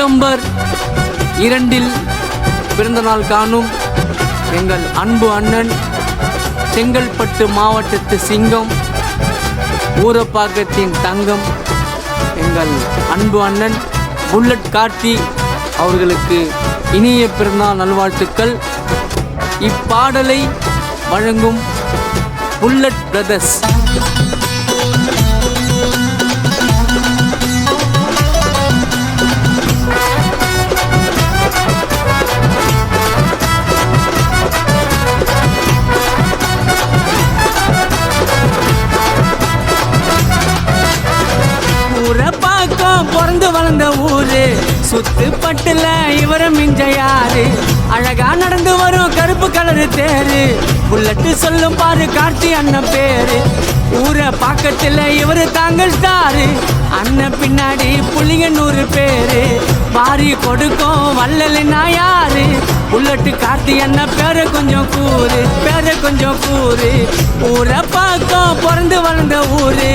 September இரண்டில் பிறந்தநாள் காணும் எங்கள் அன்பு அண்ணன் செங்கல்பட்டு மாவட்டத்து சிங்கம் ஊரப்பாக்கத்தின் தங்கம் எங்கள் அன்பு அண்ணன் புல்லட் கார்த்தி அவர்களுக்கு இனிய பிறந்தநாள் நல்வாழ்த்துக்கள். இப்பாடலை வழங்கும் புல்லட் பிரதர்ஸ். சுத்து பட்டுல இவர மிஞ்ச யாரு? அழகா நடந்து வரும் கருப்பு கலரு தேரு. புல்லட்டு சொல்லும் பாரு கார்த்தி அண்ணன் பேரு. ஊரை பாக்கத்துல இவரு தாங்கள் தாரு. அண்ணன் பின்னாடி புளிய நூறு பேரு. பாரி கொடுக்கும் வல்லலைன்னா யாரு புல்லட்டு கார்த்தி அண்ணன் பேர கொஞ்சம் கூறு பேர கொஞ்சம் கூறு. ஊரை பார்க்கும் பிறந்து வளர்ந்த ஊரு.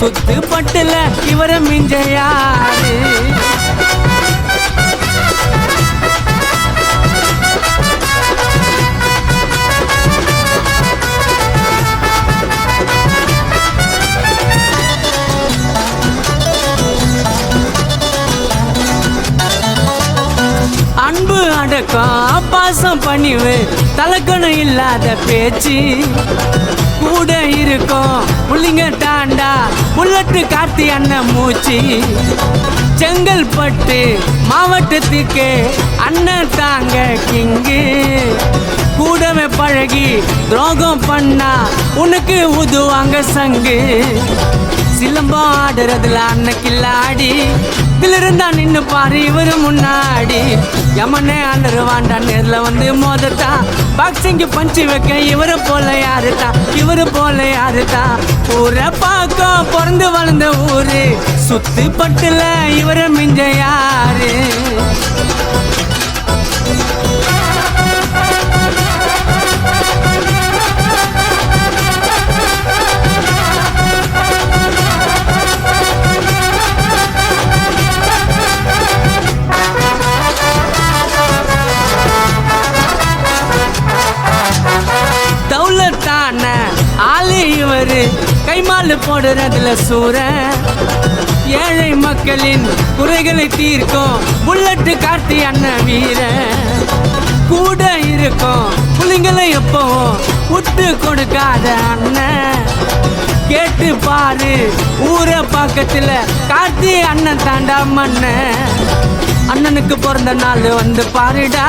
சுத்து பட்டுல இவர மிஞ்ச யாரு? அன்பு அடக்கம் பாசம் பணிவு தலக்கணம் இல்லாத பேச்சு. கூட இருக்கும் புள்ளிங்க தாண்டா புல்லட்டு கார்த்தி அண்ணன் மூச்சு. செங்கல்பட்டு மாவட்டத்துக்கு அண்ணன் தாங்க கிங்கு. கூடவே பழகி துரோகம் பண்ணா உனக்கு உதுவாங்க சங்கு. சிலம்பம் ஆடுறதுல அன்னைக்கில்லாடி இதுல இருந்தா நின்னு பாரு இவரு முன்னாடி. யமனே அண்டருவாண்டா நேர்ல வந்து மோதத்தா. பாக்ஸிங்கு பஞ்சு வைக்க இவரு போல யாருதா இவரு போல யாருதா ஊரை பார்க்க பிறந்து வளர்ந்த ஊரு. சுத்து பட்டுல இவரை மிஞ்ச யாரு? தௌலத்தான ஆளு இவரு. கைமாலு போடுறதுல சூற. ஏழை மக்களின் குறைகளை தீர்க்கும். புல்லட்டு கார்த்தி அண்ணன் வீர. கூட இருக்கும். புலிங்களை எப்பவும் விட்டு கொடுக்காத அண்ணன் கேட்டு பாரு. ஊர பக்கத்துல கார்த்தி அண்ணன் தாண்டா மண்ண அண்ணனுக்கு பிறந்த நாள் வந்து பாருடா.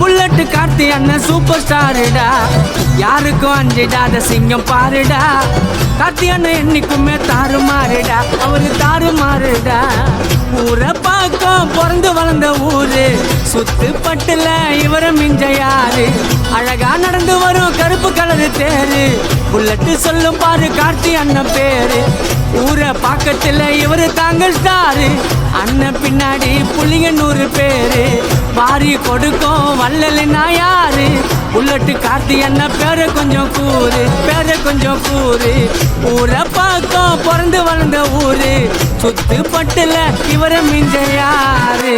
புல்லட்டு கார்த்தி அண்ணன் சூப்பர் ஸ்டாருடா யாருக்கும் அஞ்சிடாத சிங்கம் பாருடா. கத்தியான அண்ணன் என்னைக்குமே தாறுமாறுடா அவரு தாறுமாறுடா ஊரை பார்க்கும் பிறந்து வளர்ந்த ஊரு. சுத்து பட்டுல இவர மிஞ்ச யாரு? அழகா நடந்து வரும் கருப்பு கலரு தேரு. புல்லட்டு சொல்லும் பாரு கார்த்தி அண்ணன் பேரு. ஊரை பாக்கத்துல இவரு தாங்கள் ஸ்டாரு அண்ணன் பின்னாடி புள்ளிங்க நூறு பேரு. பாரி கொடுக்கும் வள்ளலுன்னா யாரு புல்லட்டு கார்த்தி என்ன? பேர கொஞ்சம் கூறு பேர கொஞ்சம் கூறு. ஊரை பார்க்கும் பிறந்து வளர்ந்த ஊரு. சுத்து பட்டுல இவர மிஞ்ச யாரு?